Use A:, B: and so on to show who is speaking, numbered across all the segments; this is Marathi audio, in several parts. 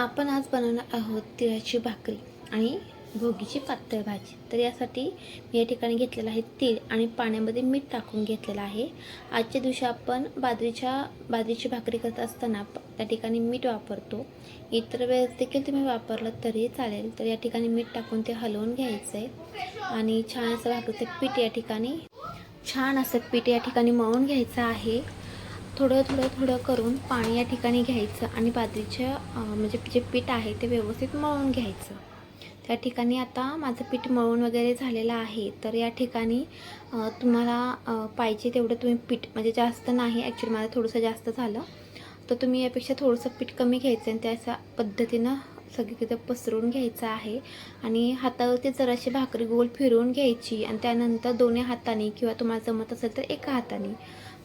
A: आपण आज बनवणार आहोत तिळाची भाकरी आणि भोगीची पातळ भाजी. तर यासाठी मी या ठिकाणी घेतलेलं आहे तीळ आणि पाण्यामध्ये मीठ टाकून घेतलेलं आहे. आजच्या दिवशी आपण बाजरीच्या बाजरीची भाकरी करत असताना त्या ठिकाणी मीठ वापरतो. इतर वेळेस देखील तुम्ही वापरलं तरी चालेल. तर या ठिकाणी मीठ टाकून ते हलवून घ्यायचं आहे आणि छान असं भाकरीचं पीठ या ठिकाणी छान असं पीठ या ठिकाणी मळून घ्यायचं आहे. थोडं थोडं थोडं करून पाणी या ठिकाणी घ्यायचं आणि बाजरीचं म्हणजे जे पीठ आहे ते व्यवस्थित मळून घ्यायचं. त्या ठिकाणी आता माझं पीठ मळून वगैरे झालेलं आहे. तर या ठिकाणी तुम्हाला पाहिजे तेवढं तुम्ही पीठ म्हणजे जास्त नाही ॲक्च्युली माझं थोडंसं जास्त झालं. तर तुम्ही यापेक्षा थोडंसं पीठ कमी घ्यायचं आणि त्याच्या पद्धतीनं सगळीकडे पसरून घ्यायचं आहे. आणि हातावरती जराशी भाकरी गोल फिरवून घ्यायची आणि त्यानंतर दोन्ही हाताने किंवा तुम्हाला जमत असेल तर एका हाताने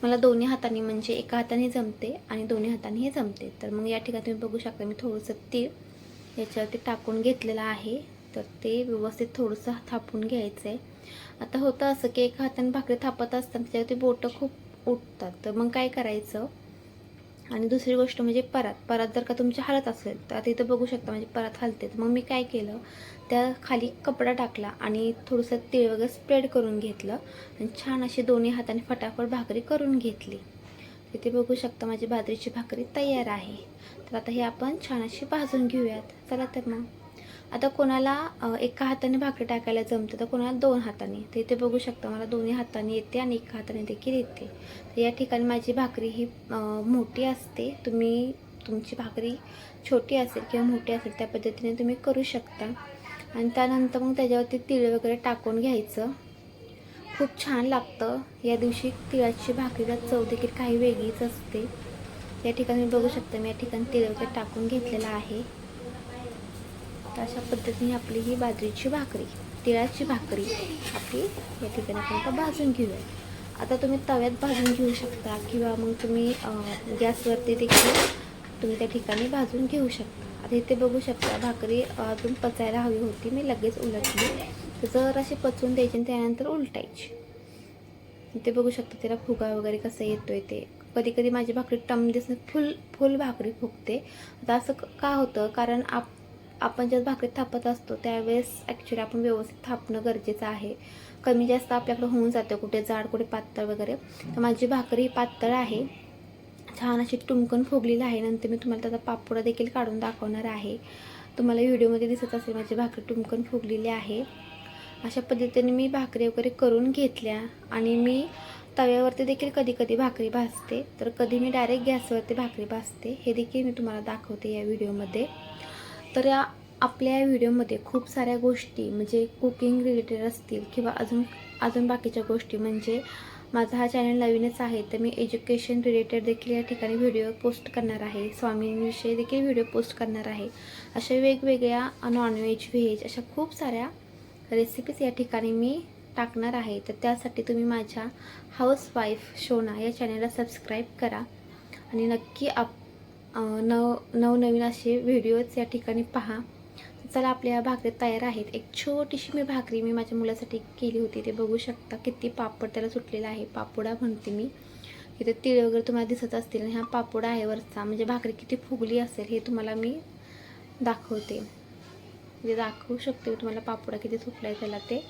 A: मला दोन्ही हाताने म्हणजे एका हाताने जमते आणि दोन्ही हाताने हे जमते. तर मग या ठिकाणी तुम्ही बघू शकता मी थोडंसं तीळ याच्यावरती टाकून घेतलेलं आहे. तर ते व्यवस्थित थोडंसं थापून घ्यायचं आहे आता होतं असं की एका हाताने भाकरी थापत असताना त्याच्यावरती बोटं खूप उठतात. तर मग काय करायचं? आणि दुसरी गोष्ट म्हणजे परात. परात जर का तुमची हलत असेल तर आता इथं बघू शकता म्हणजे परात हलते. मग मी काय केलं त्या खाली कपडा टाकला आणि थोडंसं तीळ वगैरे स्प्रेड करून घेतलं आणि छान अशी दोन्ही हाताने फटाफट भाकरी करून घेतली. इथे बघू शकता माझी बाजरीची भाकरी तयार आहे. तर आता हे आपण छान अशी भाजून घेऊयात. चला तर मग. आता कोणाला एका हाताने भाकरी टाकायला जमतं तर कोणाला दोन हाताने. तर इथे बघू शकता मला दोन्ही हाताने येते आणि एका हाताने देखील येते. तर या ठिकाणी माझी भाकरी ही मोठी असते. तुम्ही तुमची भाकरी छोटी असेल किंवा मोठी असेल त्या पद्धतीने तुम्ही करू शकता. आणि त्यानंतर मग त्याच्यावरती तिळ वगैरे टाकून घ्यायचं. खूप छान लागतं. या दिवशी तिळाची भाकरीला चव देखील काही वेगळीच असते. या ठिकाणी बघू शकता मी या ठिकाणी तिळ वगैरे टाकून घेतलेलं आहे. तर अशा पद्धतीने आपली ही बाजरीची भाकरी तिळाची भाकरी आपली या ठिकाणी आपण आता भाजून घेऊया. आता तुम्ही तव्यात भाजून घेऊ शकता किंवा मग तुम्ही गॅसवरती देखील तुम्ही त्या ठिकाणी भाजून घेऊ शकता. आता इथे बघू शकता भाकरी अजून पचायला हवी होती. मी लगेच उलटली. तर जर अशी पचवून द्यायची आणि त्यानंतर उलटायची. इथे बघू शकता त्याला फुगा वगैरे कसं येतोय ते. कधी कधी माझी भाकरी टम दिसणं फुल फुल भाकरी फुगते. आता असं का होतं? कारण आप आपण ज्या भाकरी थापत असतो त्यावेळेस ॲक्च्युली आपण व्यवस्थित थापणं गरजेचं आहे. कमी जास्त आपल्याकडे होऊन जातं कुठे जाड कुठे पातळ वगैरे. तर माझी भाकरी पातळ आहे. छान अशी टुमकन फुगलेली आहे. नंतर मी तुम्हाला त्याचा पापोडा देखील काढून दाखवणार आहे. तुम्हाला व्हिडिओमध्ये दिसत असेल माझी भाकरी टुमकन फुगलेली आहे. अशा पद्धतीने मी भाकरी वगैरे करून घेतल्या आणि मी तव्यावरती देखील कधी कधी भाकरी भाजते. तर कधी मी डायरेक्ट गॅसवरती भाकरी भाजते. हे देखील मी तुम्हाला दाखवते या व्हिडिओमध्ये. तर या आपल्या या व्हिडिओमध्ये खूप साऱ्या गोष्टी म्हणजे कुकिंग रिलेटेड असतील किंवा अजून अजून बाकीच्या गोष्टी म्हणजे माझा हा चॅनल नवीनच आहे तर मी एज्युकेशन रिलेटेड देखील या ठिकाणी व्हिडिओ पोस्ट करणार आहे. स्वामींविषयी देखील व्हिडिओ पोस्ट करणार आहे. अशा वेगवेगळ्या नॉनव्हेज व्हेज अशा खूप साऱ्या रेसिपीज या ठिकाणी मी टाकणार आहे. तर त्यासाठी तुम्ही माझ्या हाऊसवाईफ शोना या चॅनलला सबस्क्राईब करा. आणि नक्की आप नव नवनवीन असे व्हिडिओज या ठिकाणी पहा. चला आपल्या भाकरी तयार आहेत. एक छोटीशी मी भाकरी मी माझ्या मुलासाठी केली होती. ते बघू शकता किती पापड त्याला सुटलेला आहे. पापोडा म्हणते मी. इथे तिळ वगैरे तुम्हाला दिसत असतील. आणि हा पापोडा आहे वरचा. म्हणजे भाकरी किती फुगली असेल हे तुम्हाला मी दाखवते. म्हणजे दाखवू शकते तुम्हाला पापोडा किती सुटला आहे त्याला ते.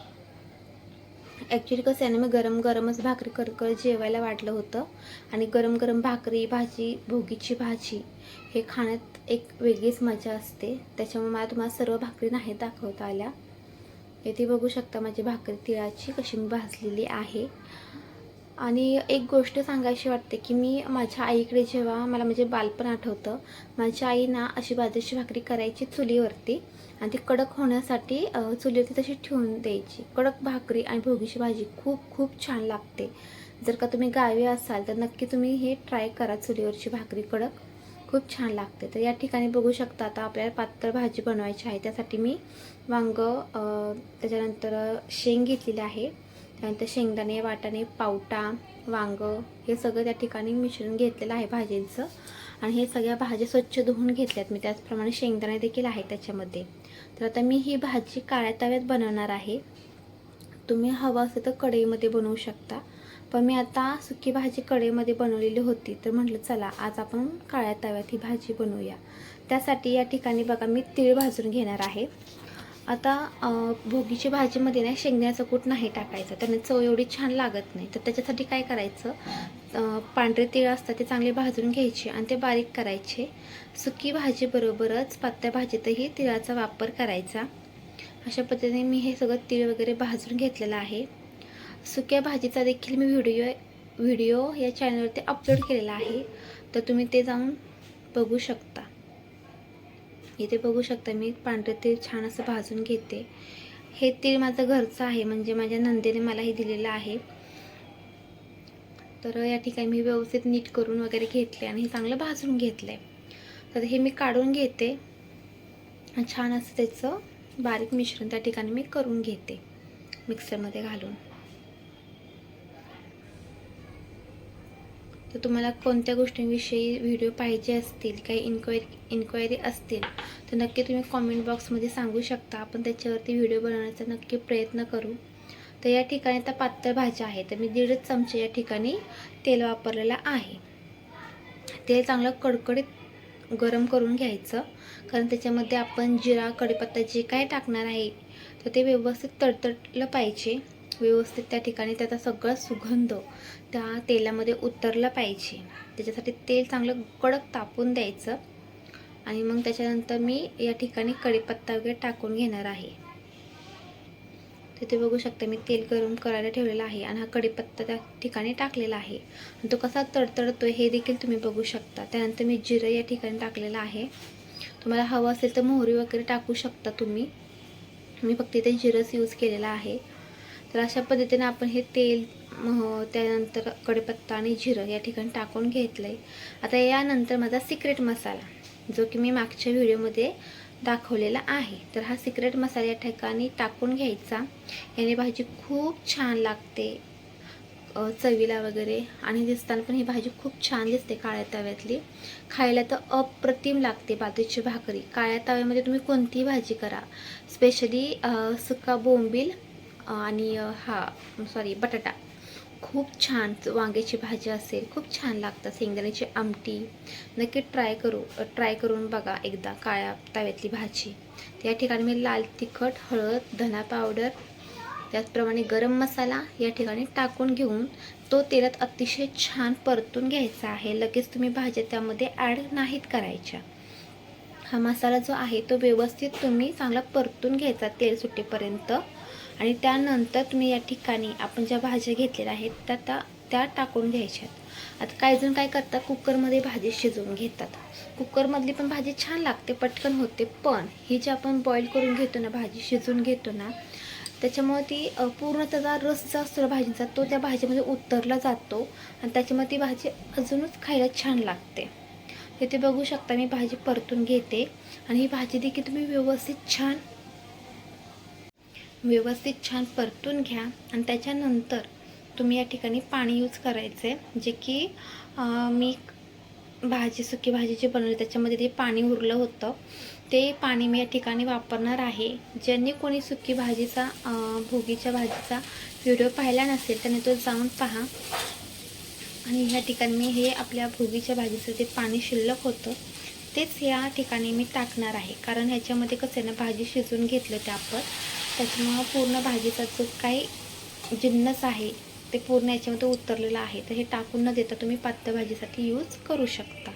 A: ॲक्च्युली कसं आहे ना मी गरम गरमच भाकरी कर कर जेवायला वाटलं होतं. आणि गरम गरम भाकरी भाजी भोगीची भाजी हे खाण्यात एक वेगळीच मजा असते. त्याच्यामुळे मला तुम्हाला सर्व भाकरी नाही दाखवता आल्या. येथे बघू शकता माझी भाकरी तिळाची कशी मी भाजलेली आहे. आणि एक गोष्ट सांगायची वाटते की मी माझ्या आईकडे जेव्हा मला म्हणजे बालपण आठवतं माझ्या आई ना अशी बाजरीची भाकरी करायची चुलीवरती आणि ती कडक होण्यासाठी चुलीवरती तशी ठेवून द्यायची. कडक भाकरी आणि भोगीची भाजी खूप खूप छान लागते. जर का तुम्ही गावी असाल तर नक्की तुम्ही हे ट्राय करा चुलीवरची भाकरी कडक. खूप छान लागते. तर या ठिकाणी बघू शकता आता आपल्याला पातळ भाजी बनवायची आहे. त्यासाठी मी वांग त्याच्यानंतर शेंग घेतलेली आहे. त्यानंतर शेंगदाणे वाटाणे पावटा वांग हे सगळं त्या ठिकाणी मिश्रण घेतलेलं आहे भाजींचं. आणि हे सगळ्या भाज्या स्वच्छ धुवून घेतल्यात. मी त्याचप्रमाणे शेंगदाणे देखील आहे त्याच्यामध्ये. तर आता मी ही भाजी काळ्या तव्यात बनवणार आहे. तुम्ही हवं असेल तर कढईमध्ये बनवू शकता. पण मी आता सुकी भाजी कढईमध्ये बनवलेली होती. तर म्हटलं चला आज आपण काळ्या तव्यात ही भाजी बनवूया. त्यासाठी या ठिकाणी बघा मी तीळ भाजून घेणार आहे. आता अ, भोगीची भाजीमध्ये ना शेंगण्याचं कूट नाही टाकायचं. त्याने चव एवढी छान लागत नाही. तर त्याच्यासाठी काय करायचं? पांढरे तीळ असतात ते चांगले भाजून घ्यायचे आणि ते बारीक करायचे. सुकी भाजीबरोबरच पत्त्या भाजीतही तिळाचा वापर करायचा. अशा पद्धतीने मी हे सगळं तीळ वगैरे भाजून घेतलेलं आहे. सुक्या भाजीचा देखील मी व्हिडिओ व्हिडिओ या चॅनलवरती अपलोड केलेला आहे. तर तुम्ही ते जाऊन बघू शकता. इथे बघू शकता मी पांढरे तीळ छान असं भाजून घेते. हे तीळ माझं घरचं आहे म्हणजे माझ्या नंदेने मला हे दिलेलं आहे. तर या ठिकाणी मी व्यवस्थित नीट करून वगैरे घेतले आणि हे चांगलं भाजून घेतलं आहे तर हे मी काढून घेते. छान असं त्याचं बारीक मिश्रण त्या ठिकाणी मी करून घेते मिक्सरमध्ये घालून. तर तुम्हाला कोणत्या गोष्टींविषयी व्हिडिओ पाहिजे असतील काही इन्क्वायरी इन्क्वायरी असतील तर नक्की तुम्ही कॉमेंट बॉक्समध्ये सांगू शकता. आपण त्याच्यावरती व्हिडिओ बनवण्याचा नक्की प्रयत्न करू. तर या ठिकाणी आता पातळ भाज्या आहे तर मी दीडच चमचे या ठिकाणी तेल वापरलेलं आहे. तेल चांगलं कडकडीत गरम करून घ्यायचं. कारण त्याच्यामध्ये आपण जिरा कढीपत्ता जे काय टाकणार आहे तर ते व्यवस्थित तडतडलं पाहिजे. व्यवस्थित त्या ठिकाणी त्याचा सगळा सुगंध त्या तेलामध्ये उतरला पाहिजे. त्याच्यासाठी तेल चांगलं कडक तापून द्यायचं आणि मग त्याच्यानंतर मी या ठिकाणी कढीपत्ता वगैरे टाकून घेणार आहे. तिथे बघू शकता मी तेल गरम करायला ठेवलेलं आहे आणि हा कढीपत्ता त्या ठिकाणी टाकलेला आहे. आणि तो कसा तडतडतो हे देखील तुम्ही बघू शकता. त्यानंतर मी जिरं या ठिकाणी टाकलेलं आहे. तुम्हाला हवं असेल तर मोहरी वगैरे टाकू शकता तुम्ही. मी फक्त इथे जिरंच यूज केलेला आहे. तर अशा पद्धतीने आपण हे तेल मह त्यानंतर कढीपत्ता आणि जिरं या ठिकाणी टाकून घेतलं आहे आता यानंतर माझा सिक्रेट मसाला जो की मी मागच्या व्हिडिओमध्ये दाखवलेला आहे. तर हा सिक्रेट मसाला या ठिकाणी टाकून घ्यायचा. याने भाजी खूप छान लागते चवीला वगैरे. आणि दिसताना पण ही भाजी खूप छान दिसते काळ्या तव्यातली. खायला तर अप्रतिम लागते बाजरीची भाकरी. काळ्या तव्यामध्ये तुम्ही कोणतीही भाजी करा. स्पेशली सुका बोंबील आणि हा सॉरी बटाटा. खूप छान वांग्याची भाजी असेल खूप छान लागतात शेंगदाण्याची आमटी. नक्की ट्राय करू ट्राय करून बघा एकदा काळ्या तव्यातली भाजी. त्या ठिकाणी मी लाल तिखट हळद धना पावडर त्याचप्रमाणे गरम मसाला या ठिकाणी टाकून घेऊन तो तेलात अतिशय छान परतून घ्यायचा आहे. लगेच तुम्ही भाज्या त्यामध्ये ॲड नाहीत करायच्या. हा मसाला जो आहे तो व्यवस्थित तुम्ही चांगला परतून घ्यायचा तेल सुटेपर्यंत. आणि त्यानंतर तुम्ही या ठिकाणी आपण ज्या भाज्या घेतलेल्या आहेत त्या त्या त्या टाकून घ्यायच्यात. आता काही जण काय करतात कुकरमध्ये भाजी शिजवून घेतात. कुकरमधली पण भाजी छान लागते पटकन होते पण ही जी आपण बॉईल करून घेतो ना भाजी शिजवून घेतो ना त्याच्यामुळे ती पूर्ण त्याचा रस जो असतो ना भाजीचा तो त्या भाजीमध्ये उतरला जातो आणि त्याच्यामुळे ती भाजी अजूनच खायला छान लागते. तिथे बघू शकता मी भाजी परतून घेते. आणि ही भाजी देखील तुम्ही व्यवस्थित छान व्यवस्थित छान परतून घ्या आणि त्याच्यानंतर तुम्ही या ठिकाणी पाणी यूज करायचं आहे जे की मी भाजी सुकी भाजी जी बनवली त्याच्यामध्ये जे पाणी उरलं होतं ते पाणी मी या ठिकाणी वापरणार आहे. ज्यांनी कोणी सुकी भाजीचा भोगीच्या भाजीचा व्हिडिओ पाहिला नसेल त्याने तो जाऊन पहा. आणि ह्या ठिकाणी मी हे आपल्या भोगीच्या भाजीचं जे पाणी शिल्लक होतं तेच या ठिकाणी मी टाकणार आहे. कारण ह्याच्यामध्ये कसं आहे ना भाजी शिजवून घेतलं ते आपण. त्याच्यामुळं पूर्ण भाजीचा जो काही जिन्नस आहे ते पूर्ण याच्यामध्ये उतरलेलं आहे. तर हे टाकून न देता तुम्ही पातळ भाजीसाठी यूज करू शकता.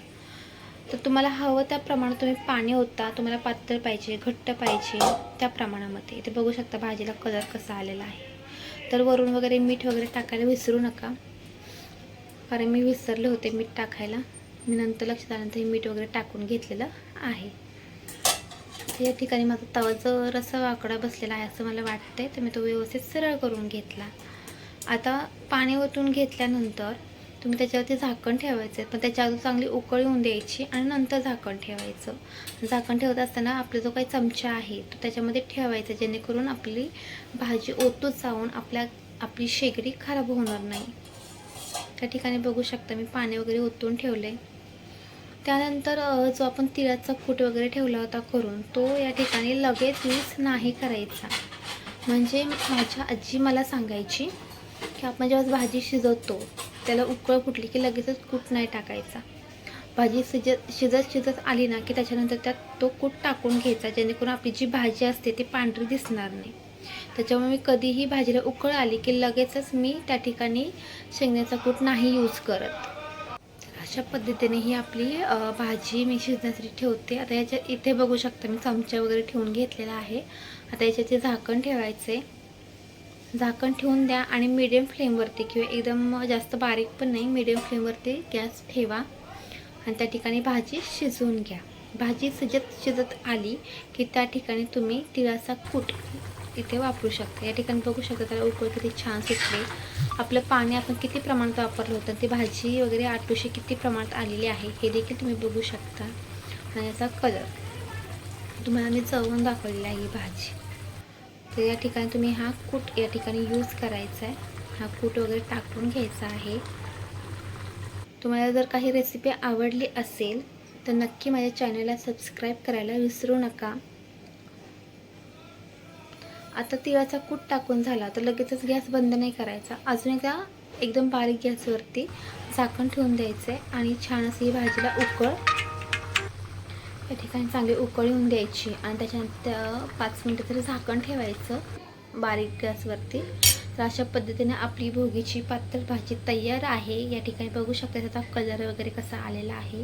A: तर तुम्हाला हवं त्याप्रमाणे तुम्ही पाणी होता तुम्हाला पातळ पाहिजे घट्ट पाहिजे त्या प्रमाणामध्ये. इथे बघू शकता भाजीला कलर कसा आलेला आहे. तर वरून वगैरे मीठ वगैरे टाकायला विसरू नका. कारण मी विसरले होते मीठ टाकायला. मी नंतर लक्षात आल्यानंतर हे मीठ वगैरे टाकून घेतलेलं आहे. असं या ठिकाणी माझा तवा जो रसा वाकडा बसलेला आहे असं मला वाटतंय. तर मी तो व्यवस्थित सरळ करून घेतला. आता पाणी ओतून घेतल्यानंतर तुम्ही त्याच्यावरती झाकण ठेवायचं. पण त्याच्या अगोदर चांगली उकळी होऊन द्यायची आणि नंतर झाकण ठेवायचं. झाकण ठेवत असताना आपला जो काही चमचा आहे तो त्याच्यामध्ये ठेवायचा जेणेकरून आपली भाजी ओतूच जाऊन आपल्या आपली शेगडी खराब होणार नाही. त्या ठिकाणी बघू शकता मी पाणी वगैरे ओतून ठेवले त्यानंतर जो आपण तिळाचा कूट वगैरे ठेवला होता करून तो या ठिकाणी लगेच यूज नाही करायचा. म्हणजे माझ्या आजी मला सांगायची की आपण जेव्हा भाजी शिजवतो त्याला उकळ फुटली की लगेचच कूट नाही टाकायचा. भाजी शिजत शिजत शिजत आली ना की त्याच्यानंतर त्यात तो कूट टाकून घ्यायचा जेणेकरून आपली जी भाजी असते ती पांढरी दिसणार नाही. त्याच्यामुळे मी कधीही भाजीला उकळ आली की लगेचच मी त्या ठिकाणी शेंगण्याचा कूट नाही यूज करत. अशा पद्धतीने ही आपली भाजी मी शिजण्यासाठी ठेवते. आता याच्या इथे बघू शकता मी चमचा वगैरे ठेवून घेतलेला आहे. आता याच्याचे झाकण ठेवायचे. झाकण ठेवून द्या आणि मिडियम फ्लेमवरती किंवा एकदम जास्त बारीक पण नाही मिडियम फ्लेमवरती गॅस ठेवा. आणि त्या ठिकाणी भाजी शिजवून घ्या. भाजी शिजत शिजत आली की त्या ठिकाणी तुम्ही तिळाचा कूट इथे वापरू शकता. या ठिकाणी बघू शकता त्याला उकळ किती छान सुटले. आपलं पाणी आपण किती प्रमाणात वापरलं होतं ती भाजी वगैरे आटोशी किती प्रमाणात आलेली आहे हे देखील तुम्ही बघू शकता. आणि याचा कलर तुम्हाला मी चवून दाखवलेला आहे ही भाजी. तर या ठिकाणी तुम्ही हा कूट या ठिकाणी यूज करायचा आहे हा कूट वगैरे टाकून घ्यायचा आहे. तुम्हाला जर काही रेसिपी आवडली असेल तर नक्की माझ्या चॅनलला सबस्क्राईब करायला विसरू नका. आता तिळाचा कूट टाकून झाला तर लगेचच गॅस बंद नाही करायचा. अजून एकदा एकदम बारीक गॅसवरती झाकण ठेवून द्यायचं आहे आणि छान अशी ही भाजीला उकळ. या ठिकाणी चांगली उकळ येऊन द्यायची आणि त्याच्यानंतर पाच मिनटं तरी झाकण ठेवायचं बारीक गॅसवरती. तर अशा पद्धतीने आपली भोगीची पातळ भाजी तयार आहे. या ठिकाणी बघू शकता त्याचा कलर वगैरे कसा आलेला आहे.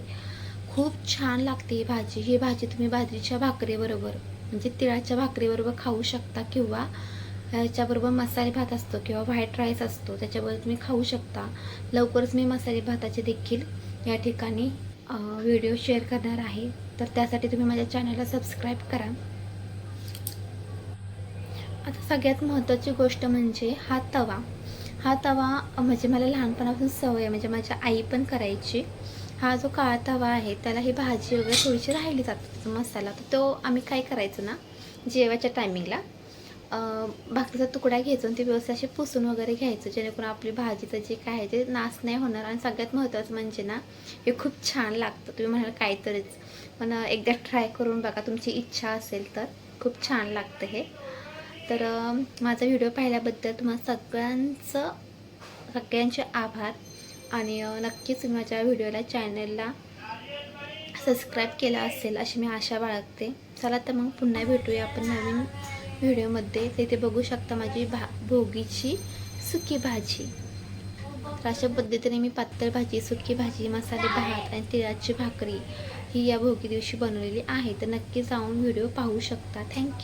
A: खूप छान लागते ही भाजी. ही भाजी तुम्ही बाजरीच्या भाकरीबरोबर म्हणजे तिळाच्या भाकरीबरोबर खाऊ शकता किंवा ह्याच्याबरोबर मसाले भात असतो किंवा व्हाईट राईस असतो त्याच्याबरोबर तुम्ही खाऊ शकता. लवकरच मी मसाले भाताचे देखील या ठिकाणी व्हिडिओ शेअर करणार आहे. तर त्यासाठी तुम्ही माझ्या चॅनलला सबस्क्राईब करा. आता सगळ्यात महत्त्वाची गोष्ट म्हणजे हा तवा. हा तवा म्हणजे मला लहानपणापासून सवय आहे. म्हणजे माझ्या आई पण करायची. हा जो काळा तवा आहे त्याला ही भाजी वगैरे थोडीशी राहिली जाते त्याचा मसाला. तर तो आम्ही काय करायचं ना जेवायच्या टायमिंगला भाकरीचा तुकडा घ्यायचा आणि ते व्यवस्थित असे पुसून वगैरे घ्यायचं जेणेकरून आपली भाजीचं जे काय आहे ते नाश नाही होणार आणि सगळ्यात महत्त्वाचं म्हणजे ना हे खूप छान लागतं. तुम्ही म्हणाल काहीतरीच पण एकदा ट्राय करून बघा तुमची इच्छा असेल तर खूप छान लागतं हे. तर माझा व्हिडिओ पाहिल्याबद्दल तुम्हाला सगळ्यांचं सगळ्यांचे आभार. आणि नक्कीच तुम्ही माझ्या व्हिडिओला चॅनलला सबस्क्राईब केला असेल अशी मी आशा बाळगते. चला तर मग पुन्हा भेटूया आपण नवीन व्हिडिओमध्ये. ते बघू शकता माझी भा भोगीची सुकी भाजी. तर अशा पद्धतीने मी पातळ भाजी सुकी भाजी मसाले भात आणि तिळाची भाकरी ही या भोगी दिवशी बनवलेली आहे. तर नक्की जाऊन व्हिडिओ पाहू शकता. थँक्यू.